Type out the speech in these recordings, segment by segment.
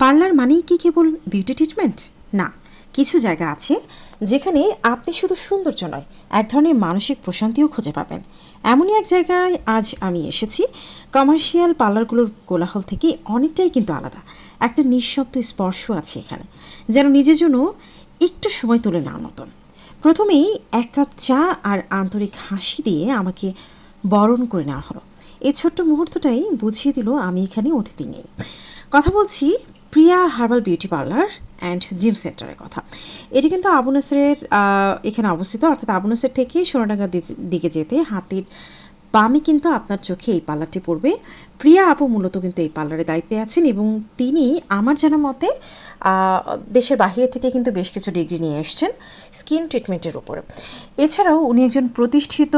Parlour মানেই কি কেবল beauty treatment না, কিছু জায়গা আছে যেখানে আপনি শুধু সৌন্দর্য নয়, এক ধরনের মানসিক প্রশান্তিও খুঁজে পাবেন। এমনই এক জায়গায় আজ আমি এসেছি। কমার্শিয়াল পার্লারগুলোর কোলাহল থেকে অনেকটাই কিন্তু আলাদা। একটা নিঃশব্দ স্পর্শ আছে এখানে, যেন নিজের জন্য একটু সময় তুলে নেওয়ার মতন। প্রথমেই এক কাপ চা আর আন্তরিক হাসি দিয়ে আমাকে বরণ করে নেওয়া হলো। এই ছোট্ট মুহূর্তটাই বুঝিয়ে দিল আমি এখানে অতিথি নেই। কথা বলছি Priya herbal beauty parlour and gym সেন্টারের কথা। এটি কিন্তু আবু নাসেরের এখানে অবস্থিত। অর্থাৎ আবু নাসের থেকে সোনাডাঙ্গার দিকে যেতে হাতির বামে কিন্তু আপনার চোখে এই পার্লারটি পড়বে। প্রিয়া আপু মূলত কিন্তু এই পার্লারের দায়িত্বে আছেন এবং তিনি আমার জানা মতে দেশের বাহিরে থেকে কিন্তু বেশ কিছু ডিগ্রি নিয়ে এসছেন স্কিন ট্রিটমেন্টের উপরে। এছাড়াও উনি একজন প্রতিষ্ঠিত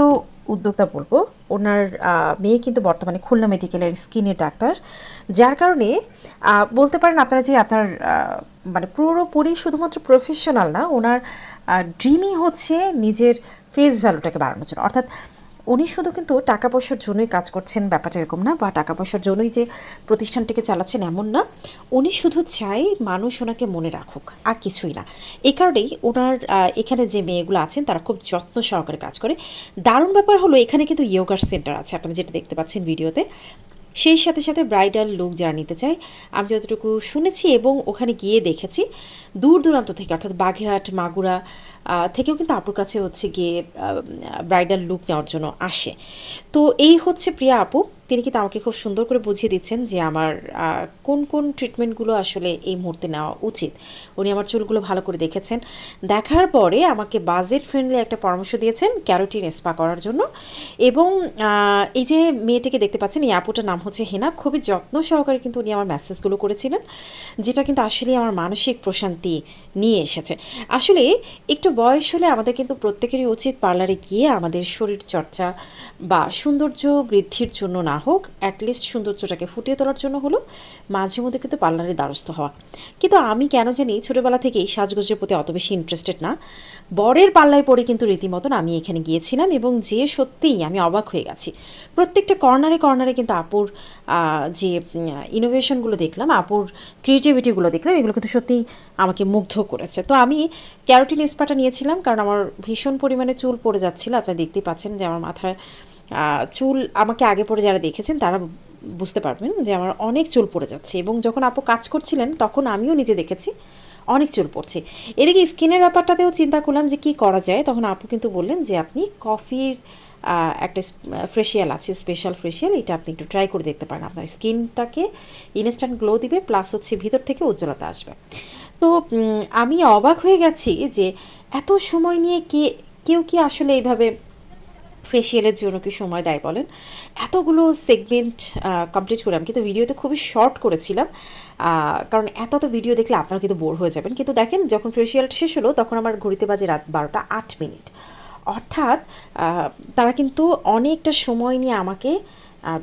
উদ্যোক্তা বলব। ওনার মেয়ে কিন্তু বর্তমানে খুলনা মেডিকেলের স্কিনের ডাক্তার। যার কারণে বলতে পারেন আপনারা যে আপনার মানে পুরোপুরি শুধুমাত্র প্রফেশনাল না, ওনার ড্রিমই হচ্ছে নিজের ফেস ভ্যালুটাকে বাড়ানোর জন্য। অর্থাৎ উনি শুধু কিন্তু টাকা পয়সার জন্যই কাজ করছেন, ব্যাপারটা এরকম না, বা টাকা পয়সার জন্যই যে প্রতিষ্ঠানটিকে চালাচ্ছেন এমন না। উনি শুধু চাই মানুষ ওনাকে মনে রাখুক, আর কিছুই না। এ কারণেই ওনার এখানে যে মেয়েগুলো আছেন, তারা খুব যত্ন সহকারে কাজ করে। দারুণ ব্যাপার হলো এখানে কিন্তু ইয়োগার সেন্টার আছে, আপনারা যেটা দেখতে পাচ্ছেন ভিডিওতে। সেই সাথে সাথে ব্রাইডাল লুক যারা নিতে চায়, আমি যতটুকু শুনেছি এবং ওখানে গিয়ে দেখেছি, দূর দূরান্ত থেকে, অর্থাৎ বাঘেরহাট মাগুরা থেকেও কিন্তু আপুর কাছে হচ্ছে গিয়ে ব্রাইডাল লুক নেওয়ার জন্য আসে। তো এই হচ্ছে প্রিয়া আপু। তিনি কিন্তু আমাকে খুব সুন্দর করে বুঝিয়ে দিচ্ছেন যে আমার কোন কোন ট্রিটমেন্টগুলো আসলে এই মুহূর্তে নেওয়া উচিত। উনি আমার চুলগুলো ভালো করে দেখেছেন। দেখার পরে আমাকে বাজেট ফ্রেন্ডলি একটা পরামর্শ দিয়েছেন ক্যারোটিন স্পা করার জন্য। এবং এই যে মেয়েটিকে দেখতে পাচ্ছেন, এই আপুটার নাম হচ্ছে হেনা। খুবই যত্ন সহকারে কিন্তু উনি আমার মেসেজগুলো করেছিলেন, যেটা কিন্তু আসলে আমার মানসিক প্রশান্তি নিয়ে এসেছে। আসলে একটু বয়স হলে আমাদের কিন্তু প্রত্যেকেরই উচিত পার্লারে গিয়ে আমাদের শরীর চর্চা বা সৌন্দর্য বৃদ্ধির জন্য না হোক অ্যাটলিস্ট সৌন্দর্যটাকে ফুটিয়ে তোলার জন্য হলো মাঝে মধ্যে কিন্তু পার্লারের দ্বারস্থ হওয়া। কিন্তু আমি কেন জানি ছোটোবেলা থেকেই সাজগোজের প্রতি অত বেশি ইন্টারেস্টেড না। বরের পাল্লায় পড়ে কিন্তু রীতিমতন আমি এখানে গিয়েছিলাম এবং যে সত্যিই আমি অবাক হয়ে গেছি। প্রত্যেকটা কর্নারে কর্নারে কিন্তু আপুর যে ইনোভেশনগুলো দেখলাম, আপুর ক্রিয়েটিভিটিগুলো দেখলাম, এগুলো কিন্তু সত্যিই আমাকে মুগ্ধ করেছে। তো আমি ক্যারোটিন স্পাটা নিয়েছিলাম কারণ আমার ভীষণ পরিমাণে চুল পড়ে যাচ্ছিল। আপনারা দেখতেই পাচ্ছেন যে আমার মাথায় চুল আমাকে আগে পরে যারা দেখেছেন তারা বুঝতে পারবেন যে আমার অনেক চুল পড়ে যাচ্ছে এবং যখন আপু কাজ করছিলেন তখন আমিও নিজে দেখেছি অনেক চুল পড়ছে। এদিকে স্কিনের ব্যাপারটাতেও চিন্তা করলাম যে কি করা যায়। তখন আপু কিন্তু বললেন যে আপনি কফির একটা ফ্রেশিয়াল আছে, স্পেশাল ফ্রেশিয়াল, এটা আপনি একটু ট্রাই করে দেখতে পারেন। আপনার স্কিনটাকে ইনস্ট্যান্ট গ্লো দিবে প্লাস হচ্ছে ভিতর থেকে উজ্জ্বলতা আসবে। তো আমি অবাক হয়ে গেছি যে এত সময় নিয়ে কে, কেউ কি আসলে এইভাবে ফেসিয়ালের জন্য কি সময় দেয় বলেন? এতগুলো সেগমেন্ট কমপ্লিট করলাম কিন্তু ভিডিওতে খুবই শর্ট করেছিলাম। কারণ এত তো ভিডিও দেখলে আপনারা কিন্তু বোর হয়ে যাবেন। কিন্তু দেখেন, যখন ফেসিয়ালটা শেষ হলো, তখন আমার ঘড়িতে বাজে রাত বারোটা আট মিনিট। অর্থাৎ তারা কিন্তু অনেকটা সময় নিয়ে আমাকে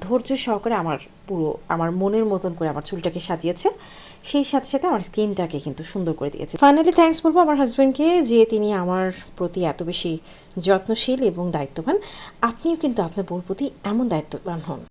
ধৈর্য সহকারে আমার পুরো, আমার মনের মতন করে আমার চুলটাকে সাজিয়েছে। সেই সাথে সাথে আমার স্কিনটাকে কিন্তু সুন্দর করে দিয়েছে। ফাইনালি থ্যাংকস বলব আমার হাজব্যান্ডকে যে তিনি আমার প্রতি এত বেশি যত্নশীল এবং দায়িত্ববান। আপনিও কিন্তু আপনার বউর প্রতি এমন দায়িত্ববান হন।